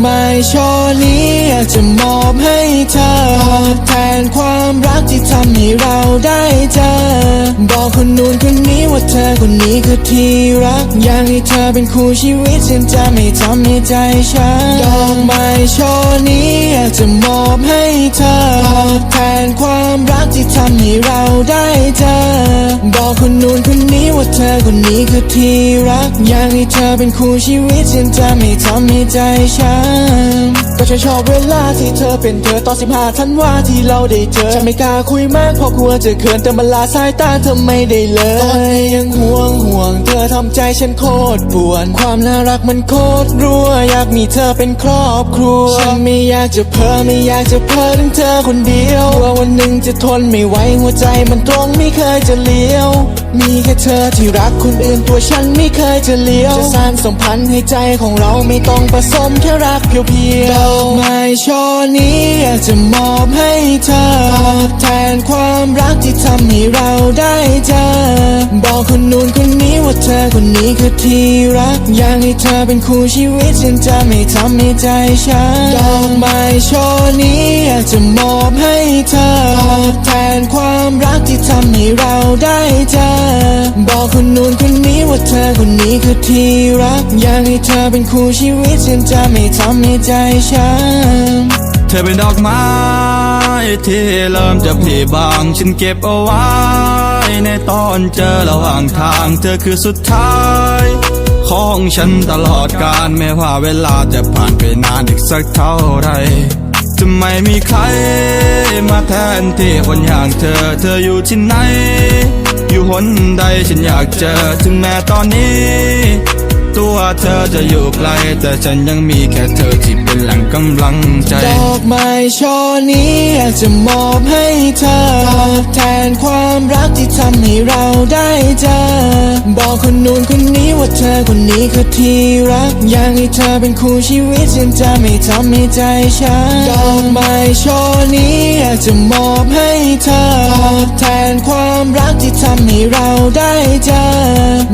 ช่อนี้อยากจะมอบให้เธอตอบแทนความรักที่ทำให้เราได้เจอ บอกคนนู้นคนนี้ว่าเธอคนนี้คือที่รัก อยากให้เธอเป็นคู่ชีวิตฉันจะไม่ทำให้ใจฉันดอกไม้ช่อนี้อยากจะมอบให้ เธอตอบแทนความรักที่ทำให้เราได้เจอ บอกคนนู้นคนนี้ว่าเธอคนนี้คือที่รัก อยากให้เธอเป็นคู่ชีวิตฉันจะไม่ทำให้ใจฉันก็ฉันชอบเวลาที่เธอเป็นเธอตอนสิบห้าธันวาที่เราได้เจอ ฉันไม่กล้าคุยมากเพราะกลัวจะเขินแต่มันลาสายตาเธอไม่ได้เลยตอนนี้ยังห่วงห่วง เธอทำใจฉันโคตรปวดความน่ารักมันโคตรรัว อยากมีเธอเป็นครอบครัว ฉันไม่อยากจะเพ้อไม่อยากจะเพ้อถึงเธอคนเดียวกลัววันหนึ่งจะทนไม่ไหวหัวใจมันตรงไม่เคยจะเลี้ยว มีแค่เธอที่รักคนอื่นตัวฉันไม่เคยจะเลี้ยว จะสร้างสัมพันธ์ให้ใจของเราไม่ต้องผสมแค่รักเพียวๆดอกไม้ช่อนี้จะมอบให้เธอตอบแทนความรักที่ทำให้เราได้เจอ ธอคนนี้คือที่รัก อยากให้เธอเป็นคู่ชีวิต ฉันจะไม่ทำให้ใจฉันดอกไม้ช่อนี้อยากจะมอบให้เธอตอบแทนความรักที่ทำให้เราได้เจอ บอกคนนู้นคนนี้ว่าเธอคนนี้คือที่รัก อยากให้เธอเป็นคู่ชีวิต ฉันจะไม่ทำให้ใจฉันเธอเป็นดอกไม้ที่เริ่มจะผลิบางฉันเก็บเอาไว้ ในตอนเจอระหว่างทาง เธอคือสุดท้าย ของฉันตลอดการไม่ว่าเวลาจะผ่านไปนานอีกสักเท่าไหรจะไม่มีใครมาแทนที่คนอย่างเธอ เธออยู่ที่ไหน อยู่หนใดฉันอยากเจอ ถึงแม้ตอนนี้ ตัวเธอจะอยู่ไกล แต่ฉันยังมีแค่เธอที่เป็นแหล่งกำลังใจ ดอกไม้ช่อนี้อยากจะมอบให้เธอตอบแทน ความรักที่ทำให้เราได้เจอ บอกคนนู้นคนนี้ว่าเธอคนนี้คือที่รัก อยากให้เธอเป็นคู่ชีวิตฉันจะไม่ทำให้ใจฉันดอกไม้ช่อนี้อยากจะมอบให้เธอตอบแทนความรักที่ทำให้เราได้เจอ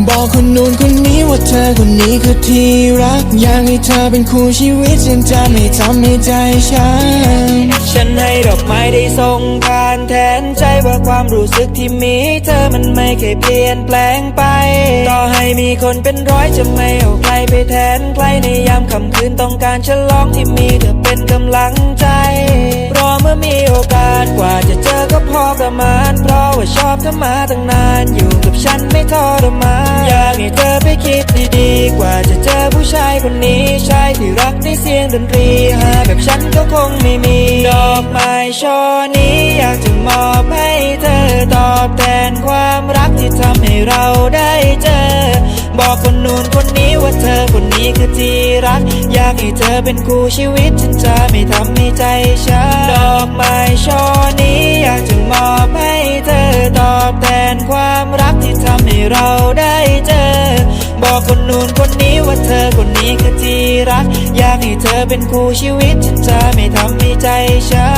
บอกคนนู้นคนนี้ว่าเธอคนนี้คือที่รัก อยากให้เธอเป็นคู่ชีวิตฉันจะไม่ทำให้ใจฉัน ฉันให้ดอกไม้ได้ส่งผ่านแทนใจว่าความรู้สึกที่มีเธอมันไม่เคยเปลี่ยนแปลงไป ต่อให้มีคนเป็นร้อยจะไม่เอาใครไปแทนใครในยามค่ำคืนต้องการฉลองที่มีเธอเป็นกำลังใจ เมื่อมีโอกาสกว่าจะเจอก็พอประมาณ เพราะว่าชอบเธอมาตั้งนาน อยู่กับฉันไม่ทรมานอยากให้เธอไปคิดดีๆ กว่าจะเจอผู้ชายคนนี้ ชายที่รักในเสียงดนตรีหาแบบฉันก็คงไม่มี ดอกไม้ช่อนี้อยากจะมอบให้เธอตอบแทนความรักที่ทำให้เราได้เจอ บอกคนนู้นคนนี้ว่าเธอคนนี้คือที่รัก อยากให้เธอเป็นคู่ชีวิตฉันจะไม่ทำให้ใจช้า อกไม้ช่อนี้อยากจะมอบให้เธอตอบแทนความรักที่ทำให้เราได้เจอ บอกคนนู้นคนนี้ว่าเธอคนนี้คือที่รัก อยากให้เธอเป็นคู่ชีวิตฉันจะไม่ทำให้ใจช้า